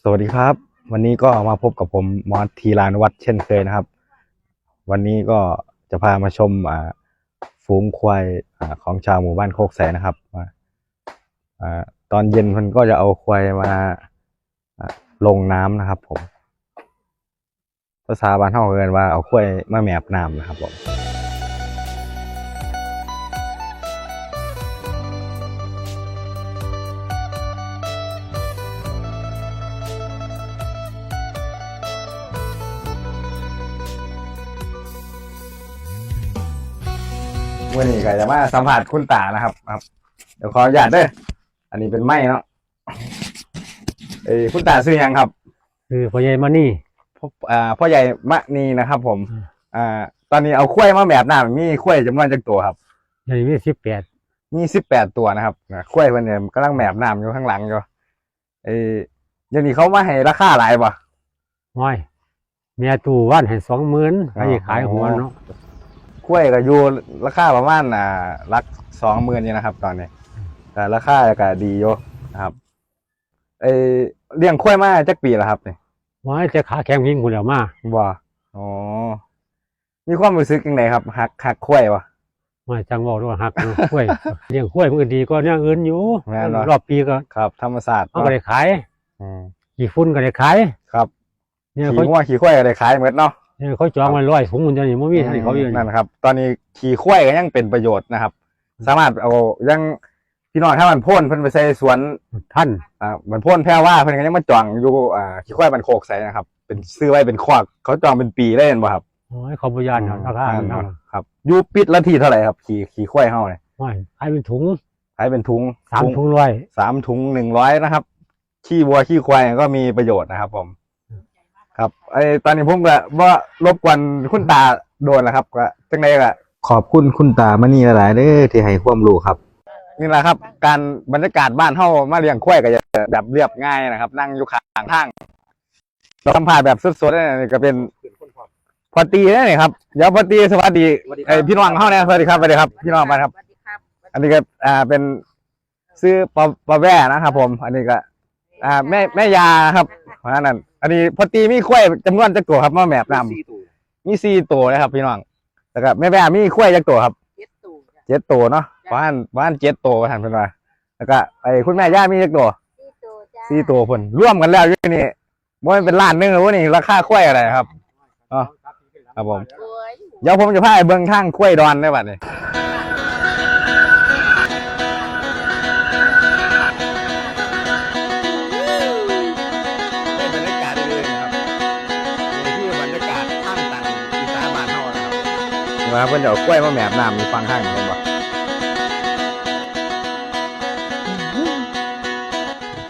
สวัสดีครับ วันนี้ก็มาพบกับผมมอสทีลานวัฒน์เช่นเคยนะครับ วันนี้ก็จะพามาชมฝูงควายของชาวหมู่บ้านโคกแสนนะครับอตอนเย็นมันก็จะเอาควายมาลงน้ำนะครับ ผมภาษาบ้านเฮาเรียนว่าเอาควายมาแมบน้ำนะครับผม วันนี้ก็จะมาสัมผัสคุณตานะครับครับ เดี๋ยวขออนุญาตเด้ออันนี้เป็นไม้เนาะเอ้ยคุณตาซื้อยังครับ คือพ่อใหญ่มานี่พ่ออ่าพ่อใหญ่มะนีนะครับ ผมอืมอ่า ตอนนี้เอาข้วยมาแบบน้ำมีข้วยจำนวนจักตัวครับใหญ่มีสิบแปดมีสิบแปดตัวนะครับนะข้วยเพิ่นเนี่ยกำลังแบบน้ำอยู่ข้างหลังอยู่เอ้ยเดี๋ยวนี้เขามาให้ราคาหลายป่ะห้อยเมียตู้ว่านให้สองหมื่นอ๋อให้ขายหัวเนาะ ข้วยก็อยู่ราคาประมาณอ่าหลักสองหมื่นนี่นะครับ ตอนนี้แต่ราคาก็ดีอยู่นะครับเอ้ยเลี้ยงข้วยมาจักปีแล้วครับเนี่ยว่าจะขาแข็งพิงกูแล้วมาบ่อ๋อมีความรู้สึกยังไงครับหักหักข้วยบ่ไม่จังบอกด้วยว่าหักเนาะกล้วยเลี้ยงกล้วยมันก็ดีก็เนี่ยอื่นอยู่แม่นบ่รอบปีก็ครับ ธรรมศาสตร์เอาก็ได้ขายอืมกี่ฟุ้นก็ได้ขายครับเนี่ยขี่เขางัวขี่ข้วยก็ได้ขายหมดเนาะ เนี่ยเขาจองไว้ร้อยถุงมันจะนี่มันมีให้เขาอยู่นั่นนะครับ ตอนนี้ขี่ข้วยก็ยังเป็นประโยชน์นะครับ สามารถเอายังพี่น้องถ้ามันพ่นเพิ่นไปใส่สวนท่านอ่ามันพ่นแพร่ว่าเพิ่นก็ยังมาจองอยู่อ่าขี่ข้วยมันโคกใส่นะครับ เป็นซื้อไว้เป็นคอกเขาจองเป็นปีได้เห็นบ่ครับโอ้ยเขาบริยานเนาะราคานั่นเนาะเนาะครับอยู่ปิดละทีเท่าไหร่ครับ ขี่ขี่ข้วยเฮาเนี่ยห้อยขายเป็นถุงขายเป็นถุงสามถุงร้อยสามถุงหนึ่งร้อยนะครับ ขี้วัวขี้ควายก็มีประโยชน์นะครับผม ครับไอตอนนี้ผมก็ว่ารบกวนคุณตาโดนแล้วครับก็จังไดก็ขอบคุณคุณตามานี่หลายๆเด้อที่ให้ความรู้ครับ นี่แหละครับ การบรรยากาศบ้านเฮามาเลี้ยงควายก็จะแบบเรียบง่ายนะครับ นั่งอยู่ข้างทางเราสัมภาษณ์แบบสดๆนี่ก็เป็นพอตีนี่ครับเดี๋ยวพอตีสวัสดีไอพี่น้องเฮาเนี่ยสวัสดีครับสวัสดีครับ พี่น้องมาครับสวัสดีครับอันนี้ก็อ่าเป็นซื้อปลาปลาแว่นะครับ ผม อันนี้ก็ อ่าแม่แม่ยาครับเพราะฉะนั้น อันนี้พอตีมีข้วยจำนวนจักตัวครับมาแมบนำมีสี่ตัวนะครับ พี่น้องแล้วก็แม่แว่มีข้วยจักตัวครับเจ็ดตู่จ้ะเจ็ดตัวเนาะบ้านบ้านเจ็ดตัวท่านเพิ่นว่าแล้วก็ไอ้คุณแม่ย่ามีจักตัวสี่ตู่จ้ะสี่ตัวเพิ่นร่วมกันแล้วอยู่นี่บ่แม่นเป็นล้านหนึงหรือว่านี่ราคาข้วยอะไรครับอ๋อครับผม โอ้ยเดี๋ยวผมจะพาไปเบิ่งทางข้วยดอนได้บัดนี้ มาเพิ่นเดี๋ยวกล้วยมาแหมบน้ำมีฟังข้างนี้บ่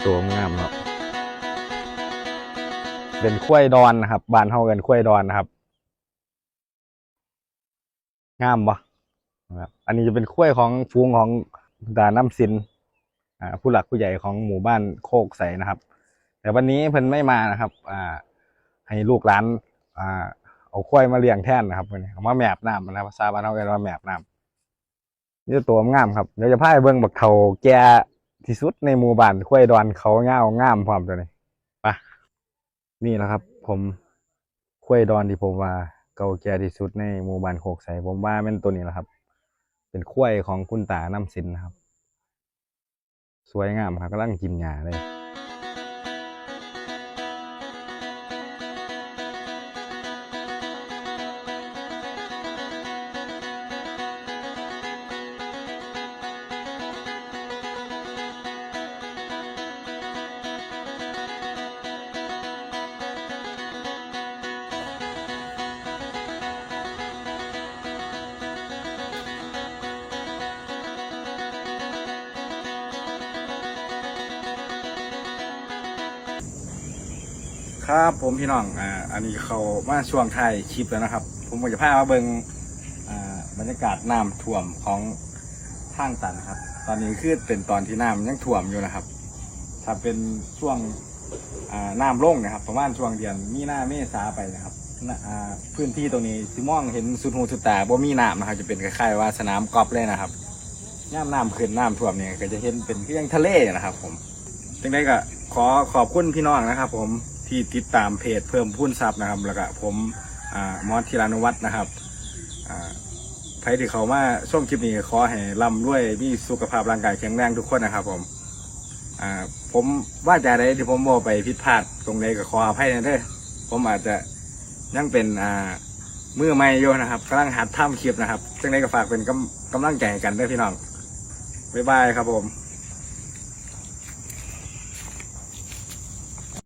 ตัวงามเนาะเป็นกล้วยดอนนะครับบ้านเฮากันกล้วยดอนนะครับงามบ่นะครับอันนี้จะเป็นกล้วยของฟูงของดาน้ำสินผู้หลักผู้ใหญ่ของหมู่บ้านโคกใสนะครับ แต่วันนี้เพิ่นไม่มานะครับ อ่า ให้ลูกหลานอ่า เอาควายมาเลี้ยงแทนนะครับวันนี้เอามาแมบน้ำนะครับภาษาบ้านเราเรียกว่าแมบน้ำนี่ตัวงามครับเดี๋ยวจะพาไปเบิ่งบักเทาแก่ที่สุดในหมู่บ้านควายดอนเขาเงางามพร้อมตัวนี้ไปะนี่แหละครับ ผมควายดอนที่ผมว่าเก่าแก่ที่สุดในหมู่บ้านโคกใสผมว่าเป็นตัวนี้แหละครับ เป็นควายของคุณตาน้ำสินนะครับ สวยงามครับกำลังกินหญ้าเลย ครับผมพี่น้องอ่าอันนี้เขามาช่วงไทายคลิปแล้วนะครับ ผมก็จะพามาเบิงอ่าบรรยากาศน้ำท่วมของทางตันนะครับ ตอนนี้คือเป็นตอนที่น้ำยังท่วมอยู่นะครับ ถ้าเป็นช่วงอ่าน้ำลงนะครับ ประมาณช่วงเดือนมีนาเมษาไปนะครับน่ะอ่าพื้นที่ตรงนี้สิมองเห็นสุดหูสุดตาบ่มีน้ำนะครับ จะเป็นคล้ายๆว่าสนามกอล์ฟเลยนะครับย่ามน้ำขึ้นน้ำท่วมเนี่ยก็จะเห็นเป็นเพียงทะเลนะครับ ผมจังได้ก็ขอขอบคุณพี่น้องนะครับ ผม ที่ติดตามเพจเพิ่มพูนทรัพย์นะครับ แล้วก็ผมอมอสธีรานุวัฒน์นะครับใครที่เขามาชมคลิปนี้ขอให้ร่ำรวยมีสุขภาพร่างกายแข็งแรงทุกคนนะครับผมผมว่าจะได้ที่ผมบอกไปผิดพลาดตรงใดก็ขออภัยนะเด้อผมอาจจะยังเป็นมือใหม่อยู่นะครับกำลังหัดทำคลิปนะครับจังไดก็ฝากเป็นกำกำลังใจกันเด้อพี่น้องบ๊ายบายครับผม